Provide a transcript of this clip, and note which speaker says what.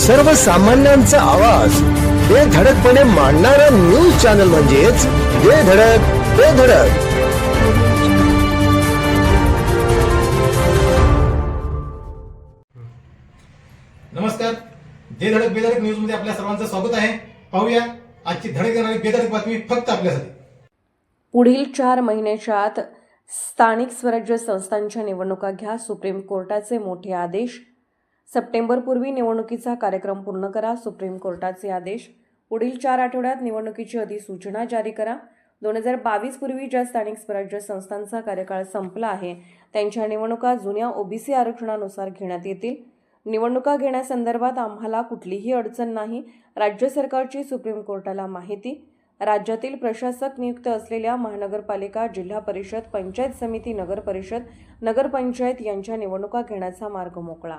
Speaker 1: सर्वसामान्यांचा आवाज. बेधडकपणे मांडणारा न्यूज चॅनल म्हणजेच बेधडक बेधडक
Speaker 2: नमस्कार. जे धडक बेधडक न्यूजमध्ये आपल्या सर्वांचं स्वागत आहे. पाहूया आजची धडक देणारी बेधडक बातमी फक्त आपल्यासाठी.
Speaker 3: पुढील चार महिन्याच्या आत स्थानिक स्वराज्य संस्थांच्या निवडणुका घ्या. सुप्रीम कोर्टाचे मोठे आदेश. सप्टेंबरपूर्वी निवडणुकीचा कार्यक्रम पूर्ण करा. सुप्रीम कोर्टाचे आदेश. पुढील चार आठवड्यात निवडणुकीची अधिसूचना जारी करा. दोन हजार बावीस पूर्वी ज्या स्थानिक स्वराज्य संस्थांचा कार्यकाळ संपला आहे त्यांच्या निवडणुका जुन्या ओबीसी आरक्षणानुसार घेण्यात येतील. निवडणुका घेण्यासंदर्भात आम्हाला कुठलीही अडचण नाही राज्य सरकारची सुप्रीम कोर्टाला माहिती. राज्यातील प्रशासक नियुक्त असलेल्या महानगरपालिका जिल्हा परिषद पंचायत समिती नगर परिषद नगरपंचायत यांच्या निवडणुका घेण्याचा मार्ग मोकळा.